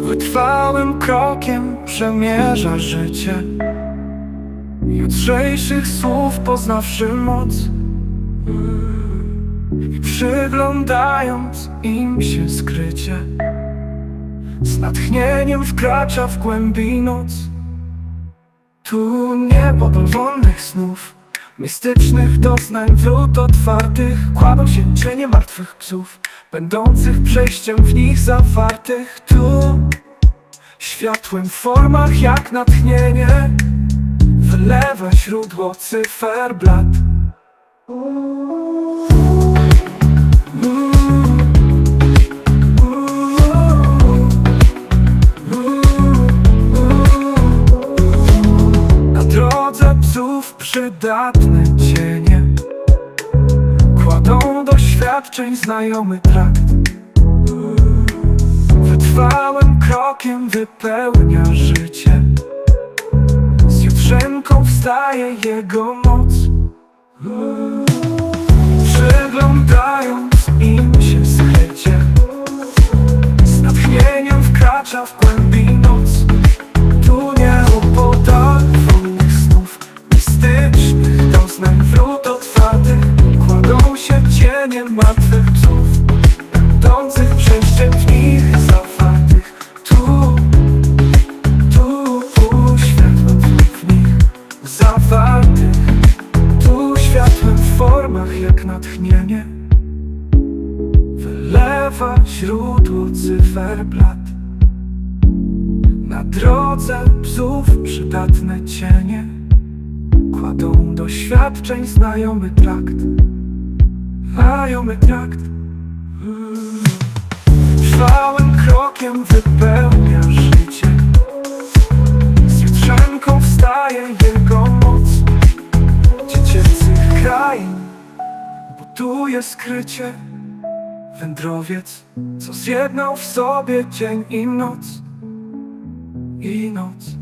Wytrwałym krokiem przemierza życie. Jutrzejszych słów poznawszy moc. I przyglądając im się skrycie. Z natchnieniem wkracza w głębi noc. Tu niebo dowolnych snów Mistycznych doznań wrót otwartych. Kładą się cienie martwych psów Będących przejściem w nich zawartych. Tu Światłem w formach jak natchnienie Wylewa źródło cyferblat drodze psów przydatne cienie. Kładą doświadczeń znajomy trakt. Wytrwałym krokiem wypełnia życie. Z jutrzenką wstaje jego moc. Przyglądając im się skrycie Z natchnieniem wkracza w głębi cienie martwych psów Będących przejściem w zawartych Tu, tu, tu światło w nich zawartych Tu światłem w formach jak natchnienie. Wylewa źródło cyferblat na drodze psów przydatne cienie. Kładą doświadczeń znajomy trakt Znajomy trakt. Trwałym krokiem wypełnia życie. Z jutrzenką wstaje jego moc. Dziecięcych krain buduje skrycie Wędrowiec, co zjednał w sobie dzień i noc. I noc